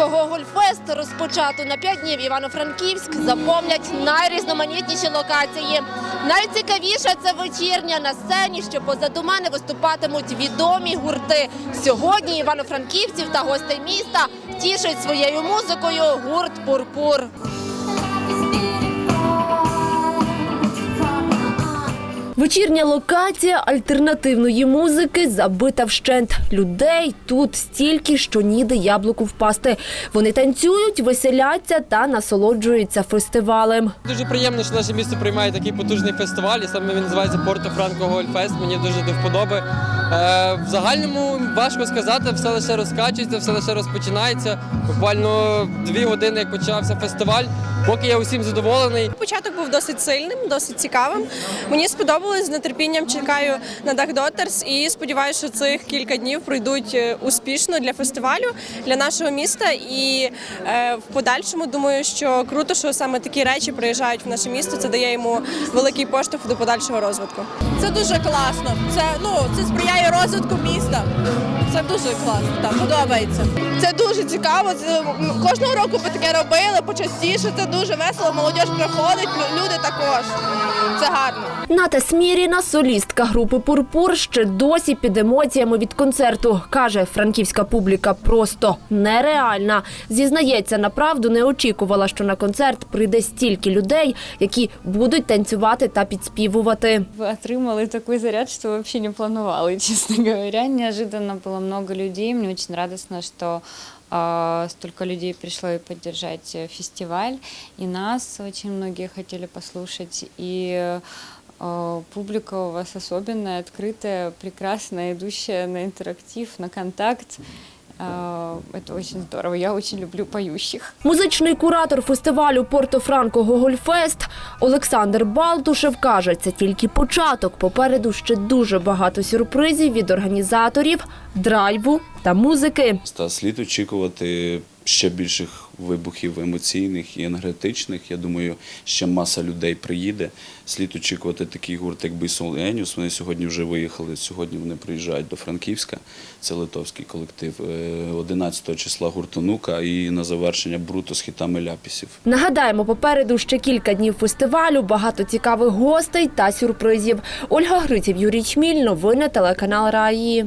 Портофранко Гогольфест розпочато на 5 днів Івано-Франківськ заповнять найрізноманітніші локації. Найцікавіше це вечірня на сцені, що позаду мене виступатимуть відомі гурти. Сьогодні івано-франківців та гостей міста тішать своєю музикою гурт Пурпур. Вечірня локація альтернативної музики забита вщент. Людей тут стільки, що ніде яблуку впасти. Вони танцюють, веселяться та насолоджуються фестивалем. Дуже приємно, що наше місто приймає такий потужний фестиваль, і саме він називається Порто Франко Гольфест. Мені дуже до вподоби. Е, в загальному важко сказати, все лише розкачується, все лише розпочинається. Буквально дві години, як почався фестиваль. Поки я усім задоволений. Початок був досить сильним, досить цікавим. Мені сподобалось з нетерпінням чекаю на Дах Дотерс і сподіваюся, що цих кілька днів пройдуть е, успішно для фестивалю, для нашого міста. І е, в подальшому думаю, що круто, що саме такі речі приїжджають в наше місто. Це дає йому великий поштовх до подальшого розвитку. Це дуже класно. Це ну це сприяє розвитку міста. Це дуже класно, так подобається. Це дуже цікаво. Це, кожного року ми таке робили почастіше. Це дуже весело. Молодь приходить, люди також. Це гарно. Ната Сміріна, солістка групи Пурпур, ще досі під емоціями від концерту. Каже, франківська публіка просто нереальна. Зізнається, направду не очікувала, що на концерт прийде стільки людей, які будуть танцювати та підспівувати. отримали такой заряд, что вообще не планувала, честно говоря. Неожиданно было много людей. Очень радостно, что а, столько людей пришло и поддержать э, фестиваль. И нас очень многие хотели послушать. И э, публика у вас особенная, открытая, прекрасная, идущая на интерактив, на контакт. А, Это очень здорово. Я очень люблю поющих. Музичний куратор фестивалю Порто-Франко Гогольфест Олександр Балтушев каже, це тільки початок. Попереду ще дуже багато сюрпризів від організаторів, драйву та музики. Та слід очікувати ще більших вибухів емоційних і енергетичних. Я думаю, ще маса людей приїде. Слід очікувати такий гурт, як Бейсол Еніус. Вони сьогодні вже виїхали. Сьогодні вони приїжджають до Франківська. Це литовський колектив. Е, 11 числа гуртонука і на завершення Бруто з хітами ляпісів. Нагадаємо, попереду ще кілька днів фестивалю, багато цікавих гостей та сюрпризів. Ольга Гриців, Юрій Чміль, новини телеканал Раї.